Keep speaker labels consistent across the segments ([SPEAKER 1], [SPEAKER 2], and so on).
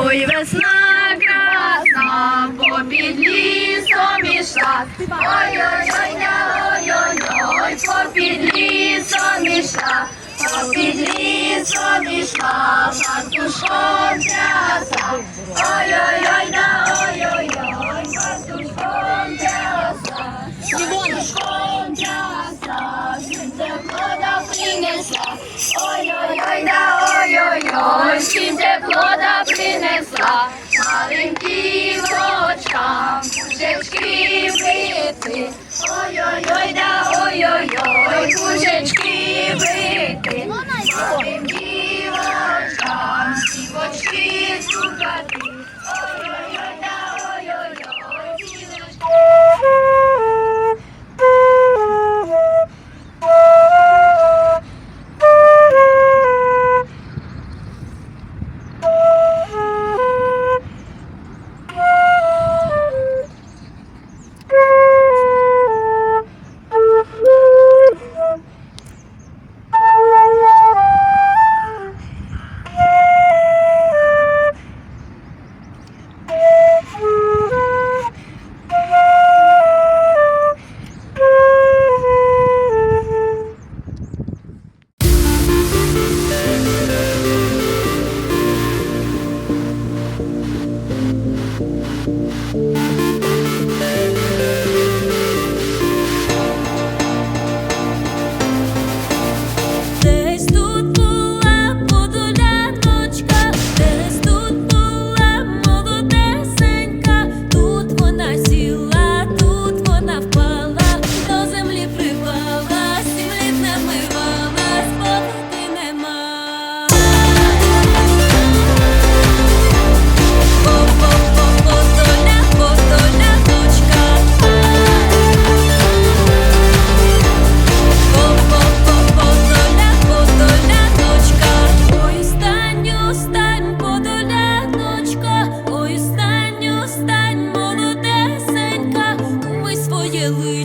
[SPEAKER 1] Ой, весна красна, попід лісом ішла. Ой-ой-ой, ой-ой-ой, попід лісом ішла. Попід лісом ішла, пастушком тряса. Ой-ой-ой, да ой-ой-ой, пастушком тряса. Пастушком тряса, всім тепло да принесла. Ой-ой-ой, да ой-ой-ой, всім тепло да принесла. Маленьким
[SPEAKER 2] Thank you. Ми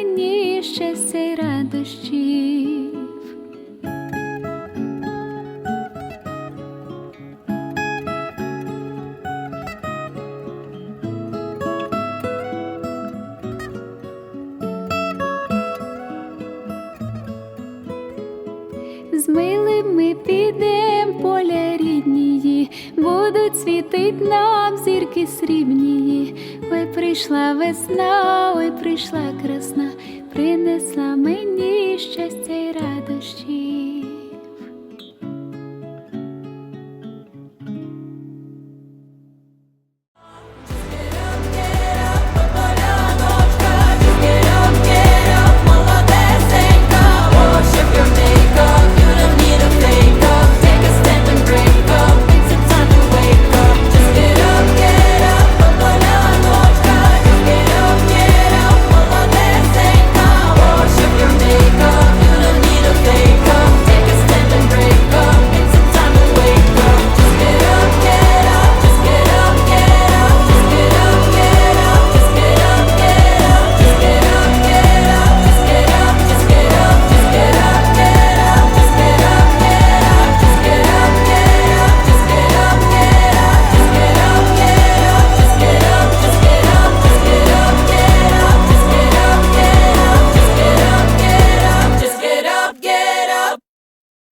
[SPEAKER 3] З милим ми підем поля ріднії, будуть світить нам зірки срібнії. Ой, прийшла весна, ой, прийшла красна, принесла мені щастя й радощі.